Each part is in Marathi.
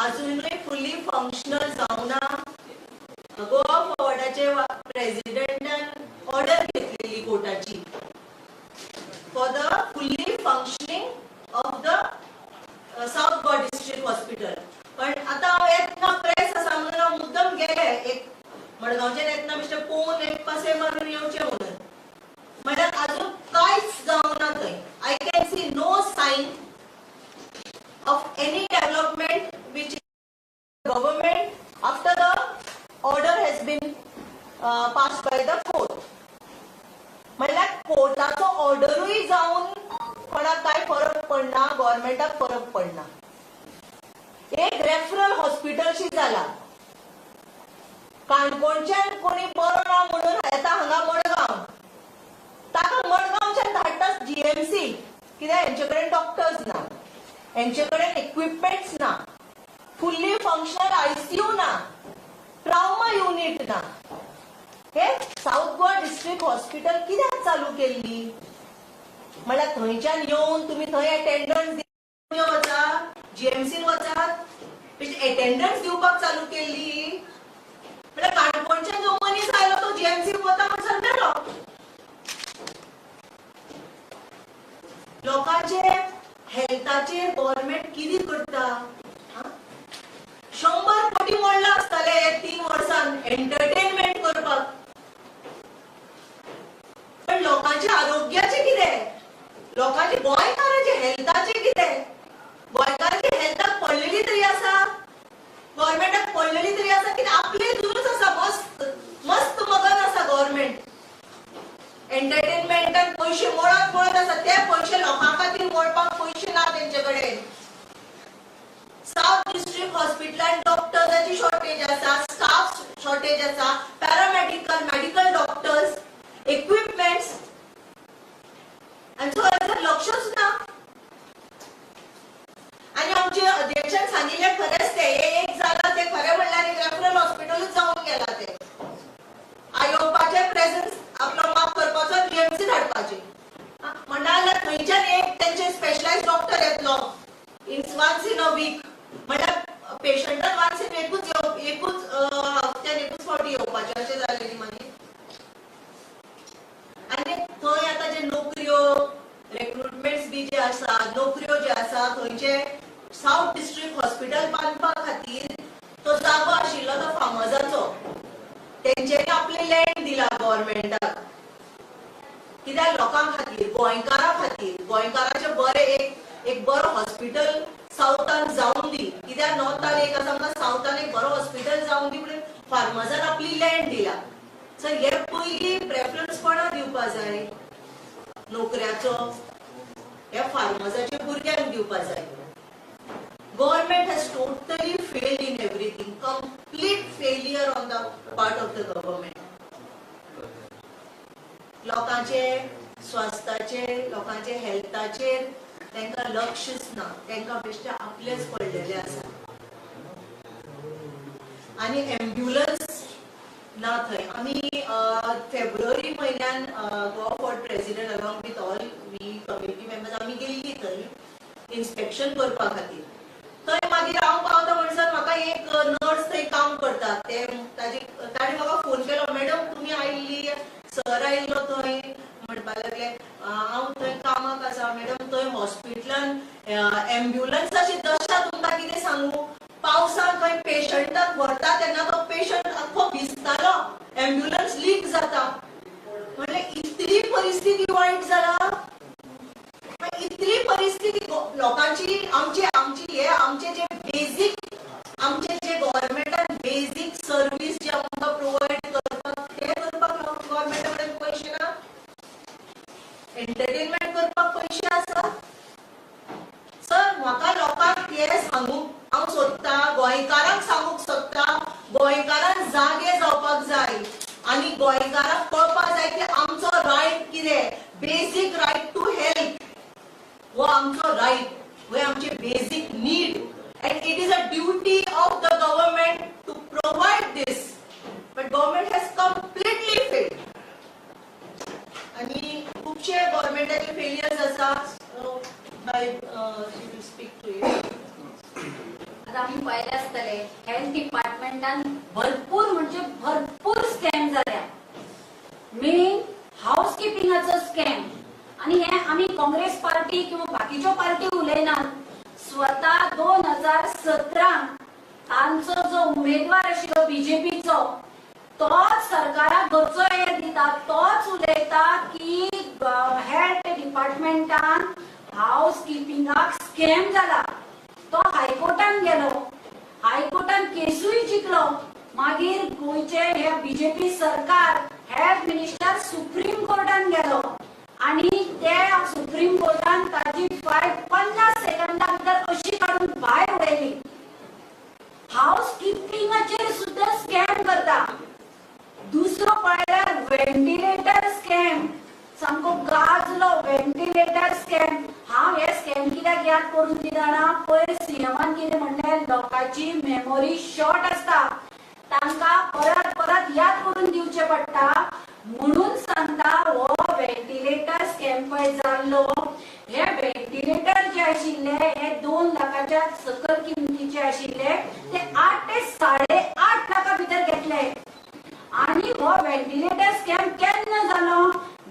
अजूनही फुल्ली फंक्शनल जावना गोवा फॉर्वर्डाचे प्रेसिडेंटान ऑर्डर घेतलेली कोर्टाची. For the fully functioning of the south Goa district hospital पण आता हांव येतना प्रेस आसा म्हणून हांव मुद्दम गेले. एक मडगांवच्यान येतना बेश्टे पोवन एक पासे मारून येवचें म्हणून म्हळ्यार अजून कांयच जावना थंय I can see no sign of any development which government after the order has been uh, passed by the court. म्हणल्यार कोर्टाचो ऑर्डरूय जावन कोणाक काय फरक पडना गव्हर्मेंटाक फरक पडना एक रेफरल हॉस्पिटलशी जाला काणकोणच्यान कोणी बरो ना म्हणून येता हांगा मडगांव. ताका मडगांवच्यान धाडटा जीएमसी कित्याक हेंचे कडेन डॉक्टर्स ना हेंचे कडेन इक्विपमेंट्स ना फुल्ली फंक्शनल आयसीयू ना ट्रॉमा युनिट ना हे साऊथ गोवा डिस्ट्रिक्ट हॉस्पिटल कित्याक चालू केल्ली म्हळ्यार थंयच्यान येवन तुमी थंय अटेंडन्स वचा जीएमसीन वचात अटेंडन्स दिवपाक चालू केल्ली म्हळ्यार काणकोणच्यान जो मनीस आयलो तो जीएमसी वता म्हण सांगतालो. लोकांचे हेल्थाचेर गव्हर्नमेंट कितें करता हा? शंबर कोटी मोडला आसतले हे तीन वर्सान एंटरटेनमेंट करपाक पण लोकांचे आरोग्याचे कितें लोकांचे गोंयकारांचे हेल्थाचे कितें गोंयकारांची हेल्थाक पडलेली तरी आसा गव्हर्नमेंटाक पडलेली तरी आसा कितें आपले दुरूच आसा मस्त मस्त मगन आसा गव्हर्नमेंट एंटरटेनमेंटान पयशे मोडत मोडत आसा ते पयशे लोकां खातीर मोडपाक पयशे ना तेंचे कडेन साऊथ डिस्ट्रिक्ट डॉक्टरांची शॉर्टेज आसा स्टाफ शॉर्टेज आसा पॅरामेडिकल मेडिकल डॉक्टर्स इक्विपमेंट्स आनी सो हेचेर लक्षच ना आनी आमचे अध्यक्षान सांगिल्ले खरेंच ते एक जाला ते खरें म्हणल्यार एक रेफरल हॉस्पिटलूच जावन गेला ते. आयोपाचे प्रेझन्स आपलो माफ करपाचो जीएमसी धाडपाचे. म्हणल्यार थंयच्यान एक तेंचे स्पेशलायज डॉक्टर येतलो in once in a week म्हणल्यार पेशंटान वान्स एकूच येव एकूच हफ्त्यान हप्त्यान एकूच फावटी येवपाचें अशें जालें न्ही मागीर आनी थंय आतां जे नोकऱ्यो रिक्रुटमेंट्स बी जे आसा नोकऱ्यो जे आसा थंयचे सावथ डिस्ट्रिक्ट हॉस्पिटल बांदपा खातीर तो जागो आशिल्लो तो फार्माजाचो तेंच्यांनी आपले लँड दिला गव्हर्नमेंटाक कित्याक लोकां खातीर? गोंयकारां खातीर. गोंयकाराचे बरे एक एक बरो हॉस्पिटल सावथान जावन दी. कित्याक नॉर्थान एक आसा आमकां सावथान एक बरो हॉस्पिटल जावन दी म्हणून आपली लँड दिला. सो हे पयली प्रेफरन्स कोणा दिवपा जाय? नोकऱ्याचो. ह्या फार्माजाच्या भुरग्यांक दिवपा जाय? Government has totally failed in everything. Complete failure on the part of the government. लोकांचे स्वास्थाचे लोकांचे हेल्थाचेर तांकां लक्षच ना तांकां बेश्टे आपलेच पडलेले आसा आनी एम्ब्युलन्स ना थंय आमी फेब्रुवारी म्हयन्यान अ, Goa for president along with all we committee members आमी गेल्ली थंय इन्स्पेक्शन करपा खातीर थंय मागीर हांव पावता म्हणसर म्हाका एक न थंय काम करता ते ताजे ताणें म्हाका फोन केलो मॅडम तुमी आयिल्ली सर आयिल्लो थंय म्हणपा लागले "अं, हांव थंय कामाक आसा मॅडम थंय हॉस्पिटलान एम्ब्युलन्साची दशा तुमकां कितें सांगू पावसान खंय पेशंटाक व्हरता तेन्ना तो पेशंट आख्खो भिजतालो एम्ब्युलन्स लीक जाता म्हणले इतली परिस्थिती वायट जाला पण इतली परिस्थिती गो- लोकांची आमची आमची हे आमचे जे बेसिक आमचे जे गव्हर्नमेंटान बेसिक सर्व्हिस जे आमकां प्रोवाइड करतात ते करपाक गव्हर्नमेंटा कडेन पयशे ना एंटरटेनमेंट करपाक पयशे आसा सर म्हाका लोकांक हे सांगूंक हांव सोदता गोंयकारांक सांगूंक सोदता. गोंयकारांक जागे जावपाक जाय. आनी गोंयकारांक कळपाक जाय की आमचो रायट कितें? बेसीक रायट टू हेल्थ हो आमचो रायट हो आमचे basic need and it is a duty of the government to provide this but government has completely failed खुबशे गव्हर्मेंटाचे फेलियर्स आसा बाय स्पीक टू यू आता आम्ही पहिल्या हेल्थ डिपार्टमेंटान भरपूर म्हणजे भरपूर स्कॅम जाल्या मेन हाऊस किपिंगाचो स्कॅम आणि हे आम्ही काँग्रेस पार्टी किंवा बाकीच्यो पार्टी उलयनात स्वता दोन हजार सतरांत तांचो जो उमेदवार आशिल्लो बीजेपीचो तोच सरकाराक घरचो हेर दिता तोच उलयता की हेल्थ डिपार्टमेंटान हाऊस किपिंगाक स्कॅम जाला तो हायकोर्टान गेलो. हायकोर्टान केसूय जिखलो मागीर गोंयचे हे बीजेपी सरकार हेल्थ मिनिस्टर सुप्रीम कोर्टान गेलो. आणि त्या सुप्रीम कोर्टान ताची फायट पन्नास सेकंदा भितर अशी काडून भायर उडयली. हाऊस किपिंगाचेर सुद्धा स्कॅम करता. दुसरो पळयल्यार व्हेंटिलेटर स्कॅम सामको गाजलो व्हेंटिलेटर स्कॅम हांव हे स्कॅम कित्याक याद करून दिना पयर सीएमान कितें म्हणलें लोकांची मेमोरी शॉर्ट आसता तांकां परत परत याद करून दिवचें पडटा म्हणून सांगता हो व्हेंटिलेटर स्कॅम पळय जाल्लो हे व्हेंटिलेटर जे आशिल्ले हे दोन लाखाच्या सकल किमतीचे आशिल्ले. ते आठ ते साडे आठ लाखा भितर घेतले. आणि हो व्हेंटिलेटर स्कॅम केन्ना जालो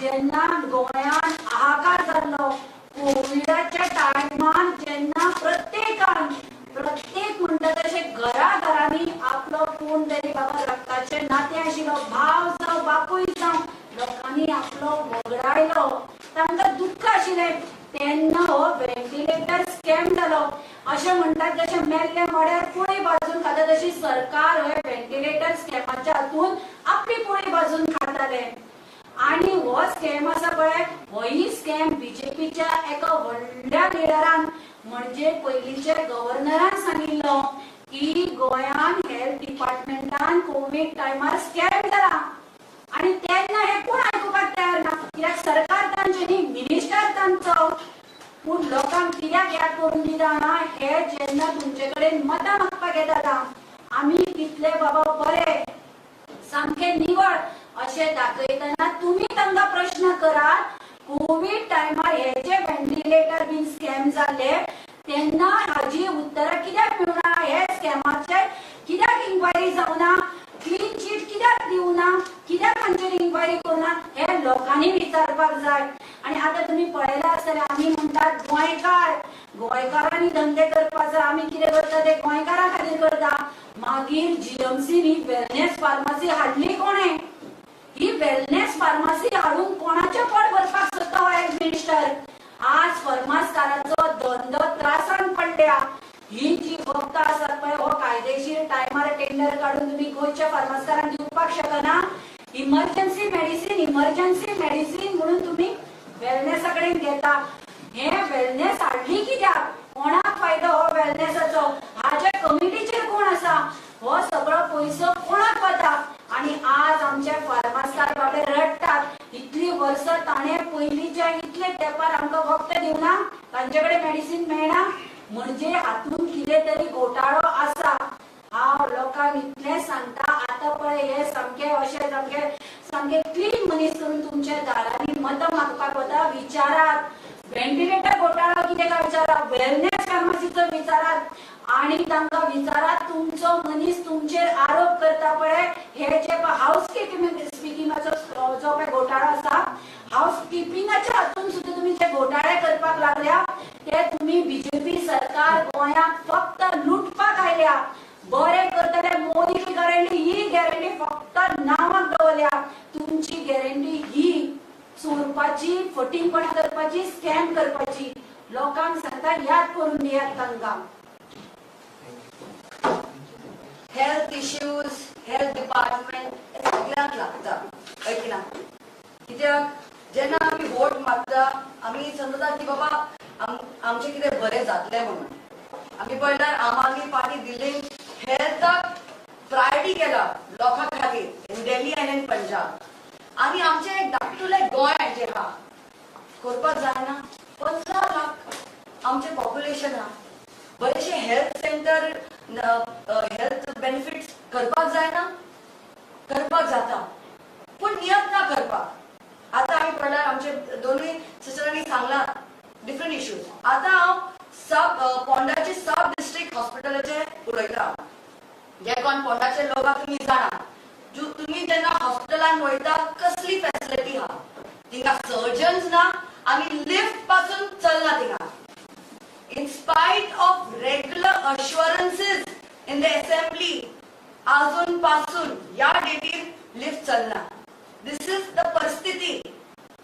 जेन्ना गोंयान हाहाकार जाल्लो कोविडाच्या टायमार जेन्ना प्रत्येकान प्रत्येक म्हणटा तशे घरा घरांनी आपलो कोण तरी बाबा रक्ताचे नाते आशिल्लो भाव जावं बापूय जावं लोकांनी आपलो वगडायलो. तांकां दुख्ख आशिल्लें तेन्ना हो व्हेंटिलेटर स्कॅम जालो अशें म्हणटात जशें मेल्ले मड्यार पोळी बाजून खाता तशी सरकार हे व्हेंटिलेटर स्कॅमाच्या हातून आपली पोळी बाजून खाताले आणि हो स्कॅम आसा पळय होही स्कॅम बीजेपीच्या एका व्हडल्या लिडरान म्हणजे पयलींच्या गव्हर्नरान सांगिल्लो की गोंयान हेल्थ डिपार्टमेंटान कोविड टायमार स्कॅम जाला आणि तेन्ना हे कोण आयकुपाक तयार ना? कित्याक सरकार तांचे न्ही मिनिस्टर तांचो पूण लोकांक कित्याक याद करून दिता ना. हे जेन्ना तुमचे कडेन मतां मागपाक येता आमी कितले बाबा बरे. सामके निवळ अशें दाखयतना तुमी तांकां प्रश्न करात कोविड टायमार हे जे व्हेंटिलेटर बीन स्कॅम जाले तेन्ना हाजी उत्तरां कित्याक मेळना हे स्कॅमाचे कित्याक इन्क्वायरी जावना क्लीन चीट कित्याक दिवना कित्याक हांचेर इन्क्वायरी करना हे लोकांनी विचारपाक जाय आनी आतां तुमी पळयला आसतलें आमी म्हणटात गोंयकार गोंयकारांनी धंदे करपाक जाय आमी कितें करता ते गोंयकारां खातीर करता जीएमसी जीएमसीनी वेलनेस फार्मासी हाडली कोणें? ही वेलनेस फार्मासी हाडून कोणाचें पोट भरपाक सोदता हो मिनिस्टर आज फर्मासकारांचो धंदो त्रासान पडल्या. ही जी वखदां आसात पळय हो कायदेशीर टायमार टेंडर काडून तुमी गोंयच्या फार्मासकारांक दिवपाक शकना इमर्जन्सी मेडिसीन इमर्जन्सी मेडिसीन म्हणून तुमी वेलनेसा कडेन घेता. हे वेलनेस हाडली कित्याक कोणाक फायदो हो वेलनेसाचो हाच्या कमिटीचे हो सगळो पयसो कोणाक वता आणि आज आमचे फार्मासकार बाबडे रडटात इतली वर्स ताणे पयलींच्या इतले तेंपार आमकां वखद दिवना तांचे कडेन मेडिसीन मेळना. म्हणजे हातून कितें तरी घोटाळो आसा हांव लोकांक इतलें सांगता आतां पळय हे सामके अशें सामके सामके क्लीन मनीस करून तुमच्या दारांनी मतां मागपाक वता विचारात. व्हेंटिलेटर घोटाळो कितें काय विचारात? वेलनेस फार्मासीचो विचारात. आणि तांकां विचारात तुमचो मनीस तुमचेर आरोप करता पळय हे जे हाऊस स्पिकिंगाचो जो पळय घोटाळो आसा हाऊस किपिंगाच्या हातून सुद्दां तुमी जे घोटाळे करपाक लागल्या ते तुमी बीजेपी सरकार गोंयाक फक्त लुटपाक आयल्या. बरें करतले मोदी गॅरंटी ही गॅरंटी फक्त नांवाक दवरल्या. तुमची गॅरंटी ही चोरपाची फटींगपणां करपाची स्कॅम करपाची. लोकांक सांगता याद करून दियात तांकां हेल्थ इश्यूज हेल्थ डिपार्टमेंट हे सगळ्यांक लागता ऐकला कित्याक जेन्ना आमी वोट मागता आमी समजता की बाबा आमचें कितें बरें जातलें म्हणून. आमी पळयल्यार आम आदमी पार्टी दिल्ली हेल्थाक प्रायोरिटी केला लोकां खातीर इन दिल्ली आनी इन पंजाब आनी आमचें एक धाकटुलें गोंय जें आहा करपाक जायना पंदरा लाख आमचें पॉप्युलेशन आहा बरेचशे हेल्थ सेंटर हेल्थ बेनिफिट्स करपाक जायना करपाक जाता. पूण नियत ना करपाक. आतां आमी पळयल्यार आमचे दोनूय सिस्टरांनी सांगला डिफरंट इश्यूज आतां हांव सब पोंडाचे सब डिस्ट्रिक्ट हॉस्पिटलाचे उलयता जे कोण पोंडाचे लोक तुमी जाणा. तुमी जेन्ना हॉस्पिटलान वयता कसली फॅसिलिटी आहा तिंगा सर्जन्स ना आनी लिफ्टपासून चलना तिंगा. In spite of regular assurances in the assembly अजून पासून या डेटीर लिफ्ट चलना दिस इज द परिस्थिती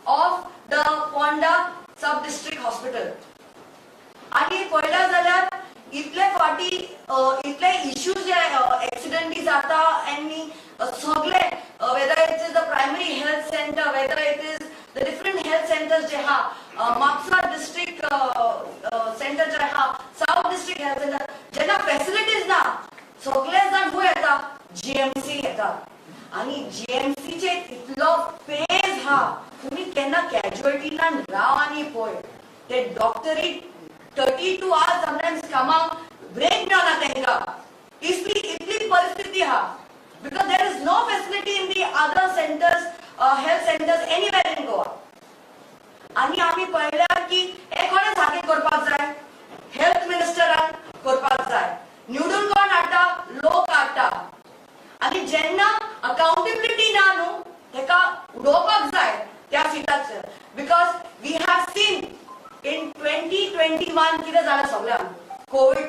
of the Ponda sub district hospital आणि पळयला जाल्यार इतले फाटी इतले इश्यूज जे एक्सिडेंटी जाता आनी सगळे whether it is the primary health centre whether it is the different health centre जे हा म्हापसा डिस्ट्रिक्ट सेंटर जे हा साऊथ डिस्ट्रिक्ट हेल्थ सेंटर जेन्ना फेसिलिटीज ना सगळे जाण खंय येता जीएमसी येता आणि जीएमसीचे इतलो पेज हा तुम्ही केन्ना कॅज्युअलिटीनान राव आनी पळय ते डॉक्टरी थर्टी टू आवर्स समटायम्स कामाक ब्रेक मेळना तांकां इतली इतली परिस्थिती हा. Because there is no facility in the other centres health centres anywhere in Goa आणि आम्ही पळयल्यार की एक कोणे सारखे करपाक जाय हेल्थ मिनिस्टरान करपाक जाय निवडून कोण हाडटा लोक आणि जेन्ना अकाउंटेबिलिटी ना न्हू तेका उडोवपाक जाय त्या सिटाचेर because we have seen in twenty twenty one कितें जालां सगळ्यांक कोविड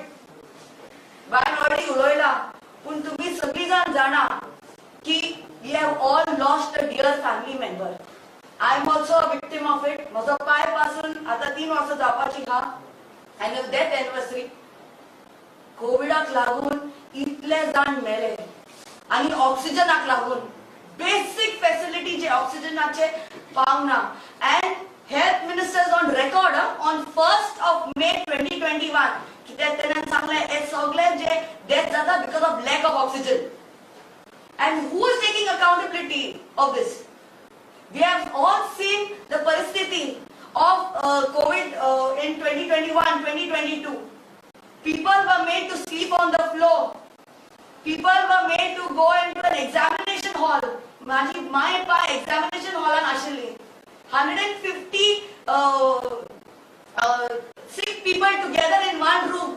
बायन ऑलरेडी उलयला पूण तुमी सगळीं जाण जाणा की we have all lost a dear family member I am also a victim of it म्हजो पायपासून आतां तीन वर्सां जावपाची हा एन्ड डेथ एनिवर्सरी कोविडाक लागून इतले जाण मेले आणि ऑक्सिजनाक लागून बेसिक फेसिलिटी जे ऑक्सिजनाचे पावना and health ministers on record on first of May twenty twenty one कित्याक तेणें सांगलें हे सगळे जे डेथ जाता because of lack of oxygen and who is taking accountability of this We have all seen the paristiti of uh, COVID uh, in 2021, 2022. People were made to sleep on the floor. People were to go in to an examination hall माझी माय पाय एक्झामिनेशन हॉलान आशिल्ली hundred and fifty six people together in one room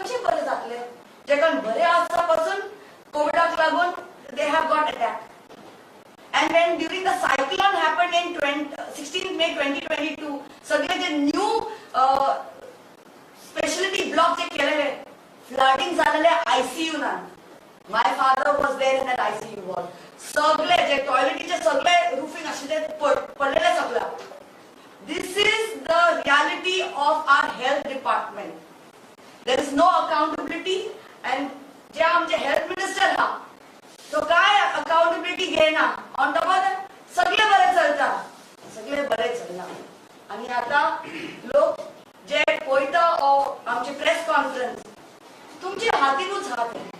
कशें बरें जातलें जेकान बरें आसा पासून कोविडाक लागून they have got attack And when the the happen in in May twenty twenty two सगळे जे न्यू स्पेशलिटी ब्लॉक जे केलेले फ्लडिंग झालेले आयसीयू ना my father was there in that ICU wall सगळे जे टॉयलेटीचे सगळे रुफिंग आशिल्ले पड- पडलेले सगळ्या this is the reality of our health department there is no accountability and जे आमचे हेल्थ मिनिस्टर हा तो काय अकाउंटेबिलिटी घेना ऑन टॉप ऑफ सगळे बरे चलता सगळे बरे चलना आणि आता लोक जे पळयता ओ- आमचे प्रेस कॉन्फरन्स तुमचे हातीनूच हात आहे.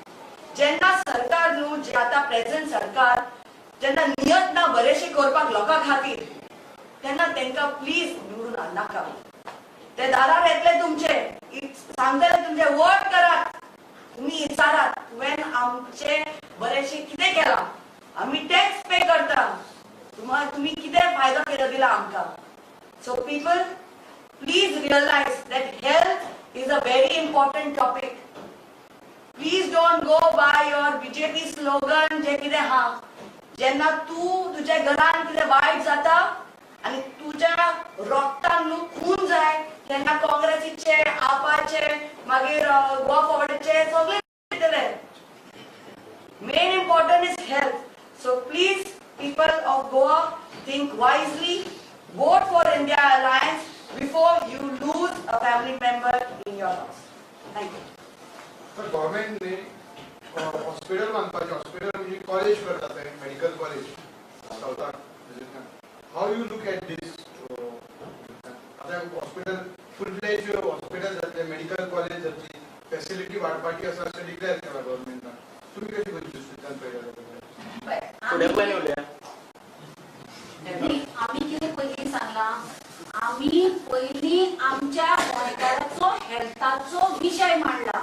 जेन्ना सरकार न्हू जे आता प्रेझेंट सरकार जेन्ना नियत ना बरेशे करपाक लोकां खातीर तेन्ना तांकां प्लीज निवडून नाका ते दारार येतले तुमचे सांगतले तुमचे वोट करात तुम्ही विचारात तुवें आमचे बरेशे कितें केलां? आमी टॅक्स पे करता. तुम्हा तुम्ही कितें फायदो केलो दिला आमकां? So people please realise that health is a very important topic please don't go by your BJP slogan जे किती हा जेन्ना तू तुझ्या घरात किती वाईट जाता आणि तुझ्या रक्तात न खून जाय त्यांना काँग्रेसीचे आपाचे मागीर गोवा फॉरवर्डचे सगळे घेतले main important is health so please people of Goa think wisely vote for India alliance before you lose a family member in your house thank you पण गव्हर्नमेंटने हॉस्पिटल बांधपाचे हॉस्पिटल म्हणजे कॉलेज करतात medical college सावथाक how you look at this आता हॉस्पिटल फुल फ्लेज हॉस्पिटल जातले मेडिकल कॉलेज जातली फॅसिलिटी वाडपाची आसा अशें डिक्लेअर केला गव्हर्नमेंटान तुम्ही कशी फुडें उलया नाही, आम्ही किती पयलीं सांगला? आम्ही पयलीं आमच्या गोंयकाराचो हेल्थाचो विशय मांडला.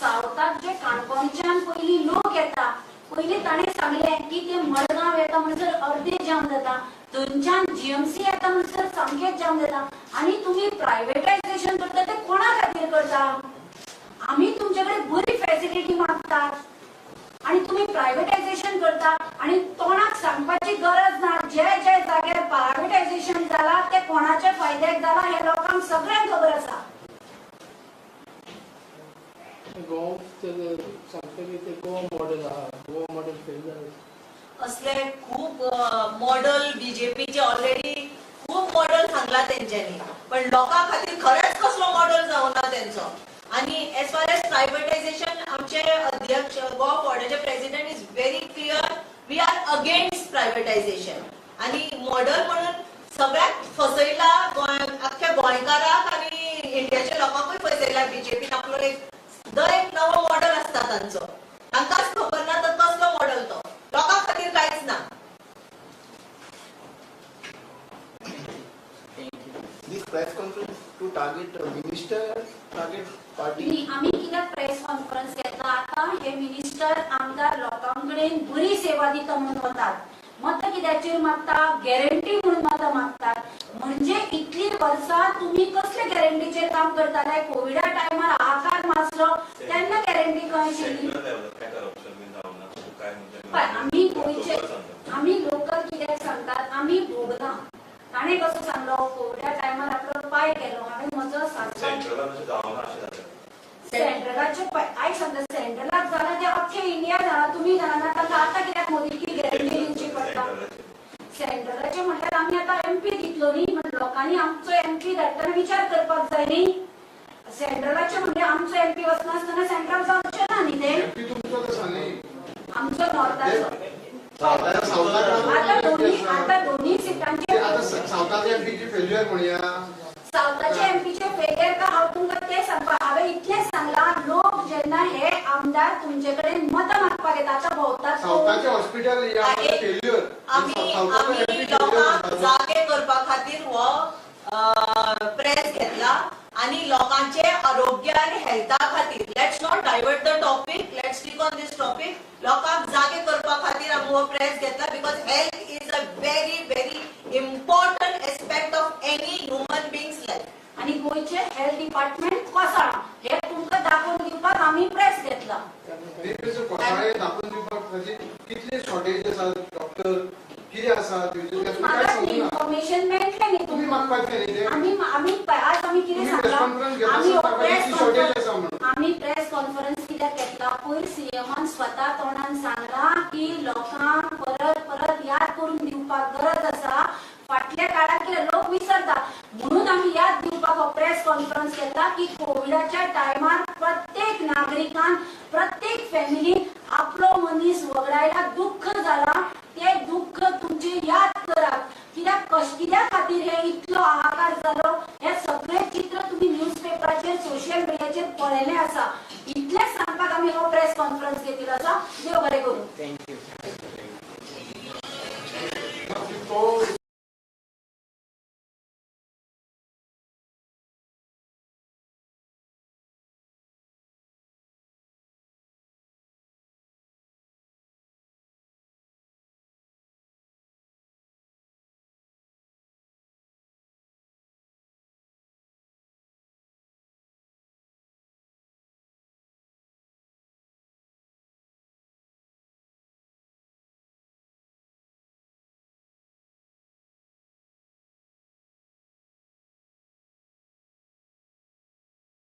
सावथाक जे काणकोणच्यान पयलीं लोक येता पयलीं ताणें सांगलें की ते मडगांव येता म्हणसर अर्दे जाम जाता थंयच्यान जीएमसी येता म्हणसर सामकेंच जाम जाता आनी तुमी प्रायवेटायजेशन करता ते कोणा खातीर करता? आमी तुमचे कडेन बरी फॅसिलिटी मागतात आनी तुमी प्रायव्हेटायझेशन करता आनी तोंडाक सांगपाची गरज ना जे जे जाग्यार प्रायव्हेटायझेशन जाला ते कोणाच्या फायद्याक जाला हे लोकांक सगळ्यांक खबर आसा गोवा ते ते मॉडेल आहा. मॉडेल असले खूप मॉडल बीजेपीचे ऑलरेडी खूप मॉडल सांगला तेंच्यांनी पण लोकां खातीर खरेंच कसलो मॉडल जावना तेंचो आणि एज फार एज प्रायव्हेटायझेशन आमचे अध्यक्ष गोवा बोर्डाचे president is very clear we are against privatisation आणि मॉडल म्हणून सगळ्यात फसयला गोंय अख्ख्या गोंयकाराक आणि इंडियाच्या लोकांकूय फसयला बीजेपीन आपलो एक दर एक नवो मॉडल आसता तांचो तांकांच खबर ना तर कसलो मॉडल तो लोकां खातीर कांयच ना. This press conference to target minister, target party. आम्ही कित्याक प्रेस कॉन्फरन्स घेतला. आता हे मिनिस्टर आमदार लोकांकडेन बरी सेवा दिता म्हणून वतात मत कित्याचेर मागता गॅरंटी म्हणून मत मागतात. म्हणजे इतली वर्सां तुम्ही कसले गॅरंटीचेर काम करताले कोविडा टायमार आकार मारलो तेन्ना गॅरंटी खंय आशिल्ली पण आम्ही गोंयचे आम्ही लोकल कित्याक सांगतात? आम्ही भोगना ताणें कसो सांगलो कोविडा टायमार आपलो पाय केलो हांवें म्हजो सेंट्रलाचे पय आयज सांगता सेंट्रलाक जाणा ते अख्खे इंडिया जाणा तुम्ही जाणा ताका आतां कित्याक मोदीची गॅरंटी दिवची पडटा सेंट्रलाचे म्हटल्यार आमी आतां एमपी दितलो न्ही म्हण लोकांनी आमचो एमपी धाडटना विचार करपाक जाय न्ही सेंट्रलाचे म्हणजे आमचो एमपी वचनासतना सेंट्रल जावचें ना न्ही ते एमपी तुमचो तसा न्ही आमचो नॉर्थाचो सावथाक सावथाक आता दोन्ही आता दोन्ही सिटांचे ते आता सावथाक एमपीची फेल्युअर म्हणया सावथाच्या एमपीचे फेलियर का हांव तुमकां ते सांगपा हांवें इतलें सांगलां लोक जेन्ना हे आमदार तुमचे कडेन मतां मागपाक येता आतां भोंवतात सावथाचे हॉस्पिटल या आहे. फेल्युअर आम्ही आम्ही लोकांक जागे करपा खातीर हो प्रेस घेतला आणि लोकांचे आरोग्य आणि हेल्था खातीर let's not divert the topic let's stick on this topic लोकांक जागे करपा खातीर आमी हो प्रेस घेतला because health is a very very important aspect of any human beings life आनी गोंयचे हेल्थ डिपार्टमेंट कोसळ्ळा हे तुमकां दाखोवन दिवपाक आमी प्रेस घेतला. कोसाळे दाखोवन दिवपाक कितली शॉर्टेज आसा डॉक्टर कितें ना इन्फॉर्मेशन मेळटलें न्ही तुम्ही तुमकां मागपाचें न्ही ते. आमी आमी आज आमी कितें सांगला आमी हो सांगता प्रेस कॉन्फरन्स. आमी प्रेस कॉन्फरन्स